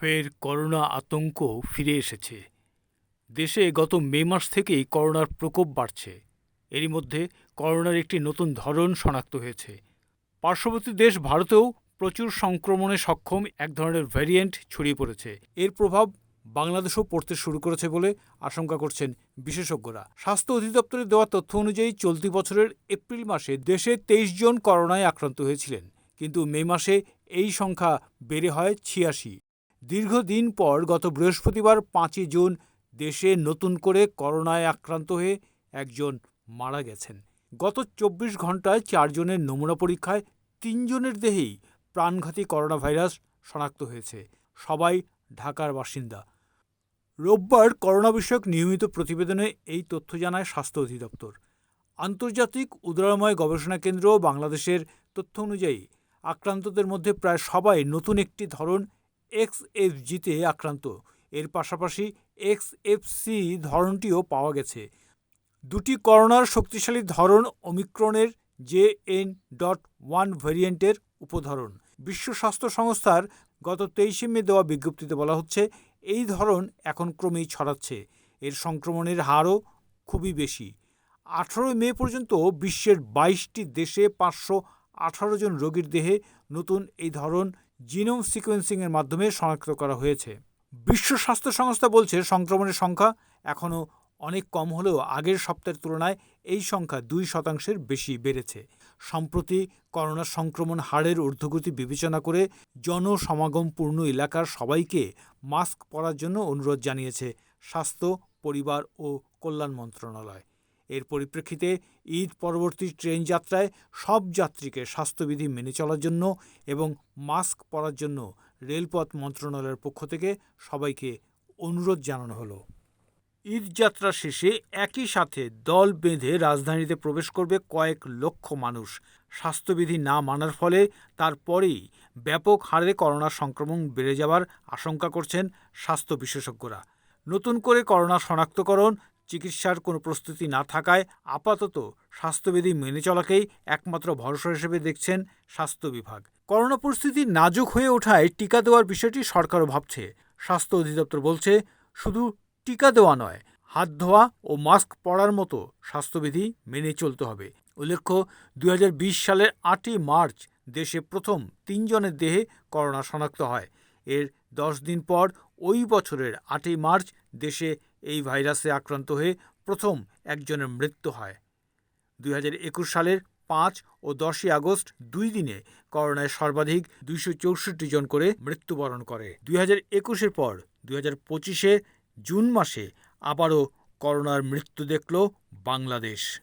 ফের করোনা আতঙ্ক ফিরে এসেছে। দেশে গত মে মাস থেকেই করোনার প্রকোপ বাড়ছে। এরই মধ্যে করোনার একটি নতুন ধরন শনাক্ত হয়েছে। পার্শ্ববর্তী দেশ ভারতেও প্রচুর সংক্রমণে সক্ষম এক ধরনের ভ্যারিয়েন্ট ছড়িয়ে পড়েছে। এর প্রভাব বাংলাদেশেও পড়তে শুরু করেছে বলে আশঙ্কা করছেন বিশেষজ্ঞরা। স্বাস্থ্য অধিদপ্তরের দেওয়া তথ্য অনুযায়ী চলতি বছরের এপ্রিল মাসে দেশে তেইশ জন করোনায় আক্রান্ত হয়েছিলেন। কিন্তু মে মাসে এই সংখ্যা বেড়ে হয় ছিয়াশি। দীর্ঘদিন পর গত বৃহস্পতিবার পাঁচই জুন দেশে নতুন করে করোনায় আক্রান্ত হয়ে একজন মারা গেছেন। গত চব্বিশ ঘন্টায় চারজনের নমুনা পরীক্ষায় তিনজনের দেহেই প্রাণঘাতী করোনা ভাইরাস শনাক্ত হয়েছে। সবাই ঢাকার বাসিন্দা। রোববার করোনা বিষয়ক নিয়মিত প্রতিবেদনে এই তথ্য জানায় স্বাস্থ্য অধিদপ্তর। আন্তর্জাতিক উদারময় গবেষণা কেন্দ্র বাংলাদেশের তথ্য অনুযায়ী আক্রান্তদের মধ্যে প্রায় সবাই নতুন একটি ধরন এক্স জিতে আক্রান্ত। এর পাশাপাশি এক্স সি ধরনটিও পাওয়া গেছে। দুটি করোনার শক্তিশালী ধরন অমিক্রণের জে এন ডট ওয়ান ভ্যারিয়েন্টের উপধরন। বিশ্ব স্বাস্থ্য সংস্থার গত তেইশে মে দেওয়া বিজ্ঞপ্তিতে বলা হচ্ছে, এই ধরন এখন ক্রমেই ছড়াচ্ছে। এর সংক্রমণের হারও খুবই বেশি। আঠারোই মে পর্যন্ত বিশ্বের বাইশটি দেশে পাঁচশো আঠারো জন রোগীর দেহে নতুন এই ধরন জিনোম সিকোয়েন্সিংয়ের মাধ্যমে শনাক্ত করা হয়েছে। বিশ্ব স্বাস্থ্য সংস্থা বলছে, সংক্রমণের সংখ্যা এখনও অনেক কম হলেও আগের সপ্তাহের তুলনায় এই সংখ্যা দুই শতাংশের বেশি বেড়েছে। সম্প্রতি করোনা সংক্রমণ হারের ঊর্ধ্বগতি বিবেচনা করে জনসমাগমপূর্ণ এলাকার সবাইকে মাস্ক পরার জন্য অনুরোধ জানিয়েছে স্বাস্থ্য, পরিবার ও কল্যাণ মন্ত্রণালয়। এর পরিপ্রেক্ষিতে ঈদ পরবর্তী ট্রেন যাত্রায় সব যাত্রীকে স্বাস্থ্যবিধি মেনে চলার জন্য এবং মাস্ক পরার জন্য রেলপথ মন্ত্রণালয়ের পক্ষ থেকে সবাইকে অনুরোধ জানানো হলো। ঈদ যাত্রা শেষে একই সাথে দল বেঁধে রাজধানীতে প্রবেশ করবে কয়েক লক্ষ মানুষ। স্বাস্থ্যবিধি না মানার ফলে তারপরেই ব্যাপক হারে করোনা সংক্রমণ বেড়ে যাওয়ার আশঙ্কা করছেন স্বাস্থ্য বিশেষজ্ঞরা। নতুন করে করোনা শনাক্তকরণ চিকিৎসার কোনো প্রস্তুতি না থাকায় আপাতত স্বাস্থ্যবিধি মেনে চলাকেই একমাত্র ভরসা হিসেবে দেখছেন স্বাস্থ্য বিভাগ। করোনা পরিস্থিতি নাজুক হয়ে ওঠায় টিকা দেওয়ার বিষয়টি সরকারও ভাবছে। স্বাস্থ্য অধিদপ্তর বলছে, শুধু টিকা দেওয়া নয়, হাত ধোয়া ও মাস্ক পরার মতো স্বাস্থ্যবিধি মেনে চলতে হবে। উল্লেখ্য দু হাজার বিশ সালের আটই মার্চ দেশে প্রথম তিনজনের দেহে করোনা শনাক্ত হয়। এর দশ দিন পর ওই বছরের আটই মার্চ দেশে এই ভাইরাসে আক্রান্ত হয়ে প্রথম একজনের মৃত্যু হয়। দুই হাজার একুশ সালের পাঁচ ও দশই আগস্ট দুই দিনে করোনায় সর্বাধিক দুইশো চৌষট্টি জন করে মৃত্যুবরণ করে। দুই হাজার একুশের পর দুই হাজার পঁচিশে জুন মাসে আবারও করোনার মৃত্যু দেখল বাংলাদেশ।